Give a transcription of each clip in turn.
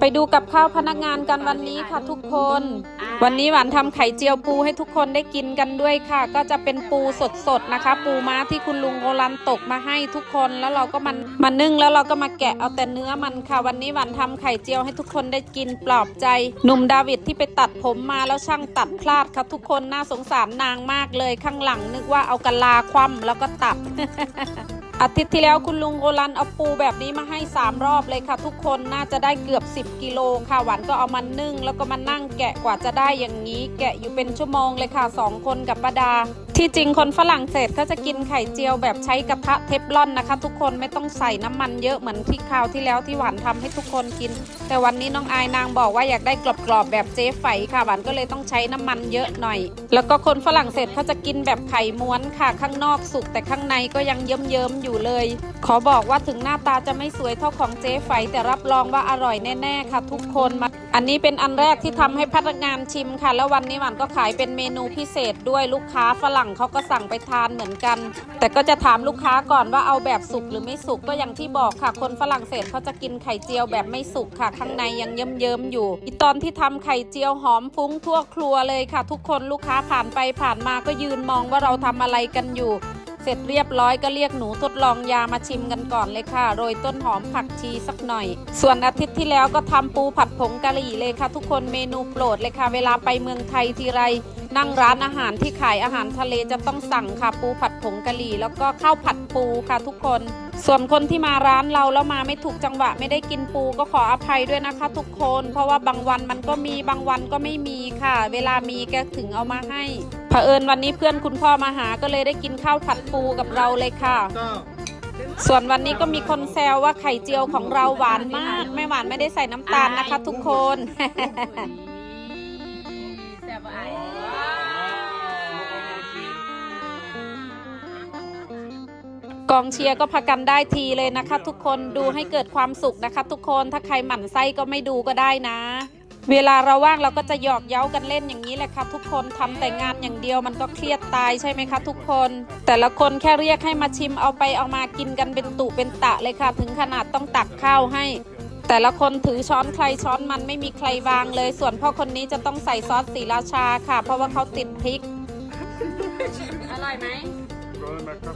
ไปดูกับข้าวพนักงานกันวันนี้ค่ะทุกคน วันนี้หวานทำไข่เจียวปูให้ทุกคนได้กินกันด้วยค่ะ ก็จะเป็นปูสดๆนะคะ ปูม้าที่คุณลุงโอรันตกมาให้ทุกคนแล้วเราก็มันมานึ่งแล้วเราก็มาแกะเอาแต่เนื้อมันค่ะ วันนี้หวานทำไข่เจียวให้ทุกคนได้กินปลอบใจหนุ่มดาวิดที่ไปตัดผมมาแล้วช่างตัดพลาดค่ะทุกคนน่าสงสารนางมากเลยข้างหลังนึกว่าเอากะลาคว่ำแล้วก็ตัด อาทิตย์ที่แล้วคุณลุงโอลันเอาปูแบบนี้มาให้ 3 รอบเลยค่ะ ทุกคนน่าจะได้เกือบ 10 กิโลค่ะหวานก็เอามานึ่ง แล้วก็มานั่งแกะกว่าจะได้อย่างนี้ แกะอยู่เป็นชั่วโมงเลยค่ะ 2 คนกับป้าดา ที่จริงคนฝรั่งเศสเขาจะกินไข่เจียวแบบใช้กระทะเทฟลอนนะคะ ทุกคนไม่ต้องใส่น้ำมันเยอะเหมือนที่คราวที่แล้วที่หวานทำให้ทุกคนกิน แต่วันนี้น้องอายนางบอกว่าอยากได้กรอบๆแบบเจ๊ไฝค่ะหวานก็เลยต้องใช้น้ำมันเยอะหน่อย แล้วก็คนฝรั่งเศสเขาจะกินแบบไข่ม้วนค่ะ ข้างนอกสุกแต่ข้างในก็ยังเยิ้มๆอยู่เลย ขอบอกว่าถึงหน้าตาจะไม่สวยเท่าของเจ๊ไฝแต่รับรองว่าอร่อยแน่ๆค่ะ ทุกคนมา อันนี้เป็นอันแรกที่ทำให้พนักงานชิมค่ะ แล้ววันนี้หวานก็ขายเป็นเมนูพิเศษด้วยลูกค้าฝรั่งเขาก็สั่งไปทานเหมือนกัน แต่ก็จะถามลูกค้าก่อนว่าเอาแบบสุกหรือไม่สุกก็อย่างที่บอกค่ะ คนฝรั่งเศสเขาจะกินไข่เจียวแบบไม่สุกค่ะ ข้างในยังเยิ้มๆอยู่อีตอนที่ทำไข่เจียวหอมฟุ้งทั่วครัวเลยค่ะ ทุกคนลูกค้าผ่านไปผ่านมาก็ยืนมองว่าเราทำอะไรกันอยู่ ร็จเรียบร้อยก็เรียกหนูทดลองยามาชิมกันก่อนเลยค่ะ โรยต้นหอมผักชีสักหน่อย ส่วนอาทิตย์ที่แล้วก็ทำปูผัดผงกะหรี่เลยค่ะ ทุกคนเมนูโปรดเลยค่ะ เวลาไปเมืองไทยทีไร นั่งร้านอาหารที่ขายอาหารทะเลจะต้องสั่งค่ะปูผัดผงกะหรี่แล้วก็ข้าวผัดปูค่ะทุกคน ส่วนคนที่มาร้านเราแล้วมาไม่ถูกจังหวะไม่ได้กินปูก็ขออภัยด้วยนะคะ ทุกคน เพราะว่าบางวันมันก็มีบางวันก็ไม่มีค่ะ เวลามีแกถึงเอามาให้เผอิญวันนี้เพื่อนคุณพ่อมาหาก็เลยได้กินข้าวผัดปูกับเราเลยค่ะ ส่วนวันนี้ก็มีคนแซวว่าไข่เจียวของเราหวานมาก ไม่หวานไม่ได้ใส่น้ำตาลนะคะ ทุกคน องเชียร์ก็พากันได้ทีเลยนะคะ ทุกคนดูให้เกิดความสุขนะคะ ทุกคนถ้าใครหมั่นไส้ก็ไม่ดูก็ได้นะ เวลาเราว่างเราก็จะหยอกเย้ากันเล่นอย่างนี้แหละค่ะทุกคนทำแต่งานอย่างเดียวมันก็เครียดตายใช่ไหมคะทุกคน แต่ละคนแค่เรียกให้มาชิมเอาไปเอามากินกันเป็นตุเป็นตะเลยค่ะ ถึงขนาดต้องตักข้าวให้แต่ละคนถือช้อนใครช้อนมันไม่มีใครวางเลย ส่วนพ่อคนนี้จะต้องใส่ซอสสีราชาค่ะ เพราะว่าเขาติดพริก อร่อยไหม อร่อยมากครั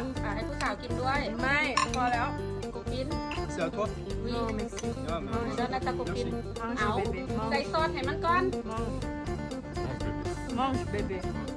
บอะให้ผู้สาวกินด้วย ไม่พอแล้วกูกิน C'est à toi วิ Ah, merci. เดินแล้วตะกูกิน เอา Mange, ใส่ซอสให้มันก่อน mange, bébé. Mange.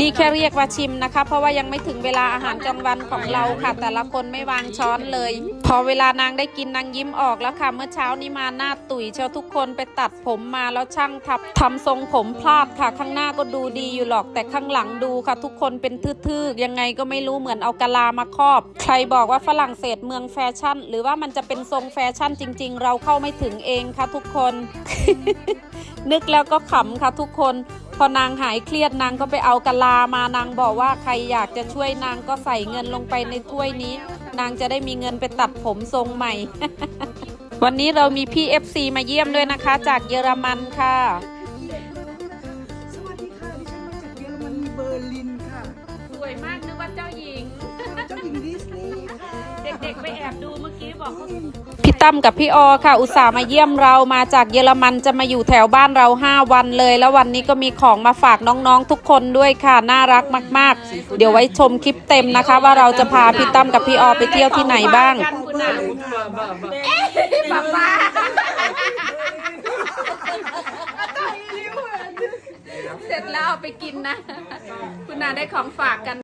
นี่แค่เรียกว่าชิมนะคะ เพราะว่ายังไม่ถึงเวลาอาหารกลางวันของเราค่ะ แต่ละคนไม่วางช้อนเลย พอเวลานางได้กินนางยิ้มออกแล้วค่ะ เมื่อเช้านี้มาหน้าตุ๋ยเชียวทุกคนไปตัดผมมาแล้วช่างทับทำทรงผมพลาดค่ะ ข้างหน้าก็ดูดีอยู่หรอกแต่ข้างหลังดูค่ะ ทุกคนเป็นทื่อๆยังไงก็ไม่รู้เหมือนเอากะลามาครอบ ใครบอกว่าฝรั่งเศสเมืองแฟชั่น หรือว่ามันจะเป็นทรงแฟชั่นจริง ๆ เราเข้าไม่ถึงเองค่ะทุกคน นึกแล้วก็ขำค่ะทุกคน พอนางหายเครียดนางก็ไปเอากะลามานางบอกว่าใครอยากจะช่วยนางก็ใส่เงินลงไปในถ้วยนี้ นางจะได้มีเงินไปตัดผมทรงใหม่ วันนี้เรามีพี่ FC มาเยี่ยมด้วยนะคะ จากเยอรมันค่ะ สวัสดีค่ะ ดิฉันมาจากเยอรมนีเบอร์ลินค่ะสวยมากนึกว่าเจ้าหญิง เจ้าหญิงดิสนีย์ค่ะ เด็กๆไปแอบดูเมื่อกี้บอกพี่ ตั้มกับพี่ออค่ะ อุตส่าห์มาเยี่ยมเรามาจากเยอรมันจะมาอยู่แถวบ้านเรา 5 วันเลย แล้ววันนี้ก็มีของมาฝากน้องๆทุกคนด้วยค่ะ น่ารักมาก ๆ เดี๋ยวไว้ชมคลิปเต็มนะคะ ว่าเราจะพาพี่ตั้มกับพี่ออไปเที่ยวที่ไหนบ้างป๊าป๊าเสร็จแล้วเอาไปกินนะ คุณนาได้ของฝากกัน